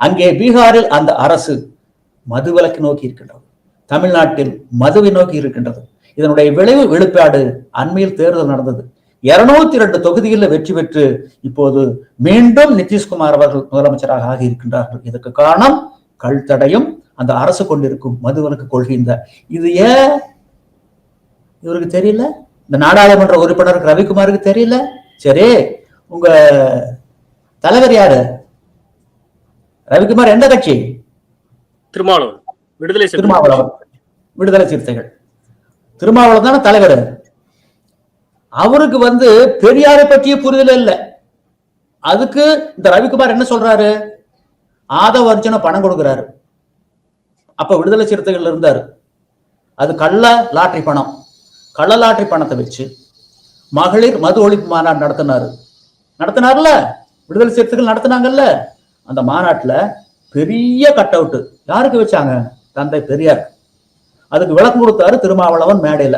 அங்கே பீகாரில் அந்த அரசு மதுவிலக்கு நோக்கி இருக்கின்றது. தமிழ்நாட்டில் மதுவை நோக்கி இருக்கின்றது. இதனுடைய விளைவு வெளிப்பாடு அண்மையில் தேர்தல் நடந்தது. இருநூத்தி ரெண்டு தொகுதிகளில் வெற்றி பெற்று இப்போது மீண்டும் நிதிஷ்குமார் அவர்கள் முதலமைச்சராக ஆகி இருக்கின்றார்கள் இதற்கு காரணம் கள் தடையும் அந்த அரசு கொண்டிருக்கும் மதுவிலக்கு கொள்கின்ற இது ஏன்? இவருக்கு தெரியல? இந்த நாடாளுமன்ற உறுப்பினருக்கு ரவிக்குமாருக்கு தெரியல? சரி உங்க தலைவர் யாரு? ரவிக்குமார் எந்த கட்சி? திருமாவளவன். விடுதலை சிறுத்தைகள். திருமாவளவன். விடுதலை சிறுத்தைகள். திருமாவளவன் தானே தலைவர்? அவருக்கு வந்து பெரியாரை பற்றிய புரிதல் இல்லை. அதுக்கு இந்த ரவிக்குமார் என்ன சொல்றாரு? ஆதவ அர்ஜுன பணம் கொடுக்கிறாரு. அப்ப விடுதலை சிறுத்தைகள் இருந்தாரு. அது கள்ள லாட்டரி பணம். கள்ள லாட்டரி பணத்தை வச்சு மகளிர் மது ஒழிப்பு மாநாடு நடத்தினாரு. நடத்தினார்ல? விடுதலை சிறுத்தைகள் நடத்தினாங்கல்ல? அந்த மாநாட்டுல பெரிய கட் அவுட்டு யாருக்கு வச்சாங்க? தந்தை பெரியார் அதுக்கு விளக்கம் கொடுத்தாரு திருமாவளவன் மேடையில.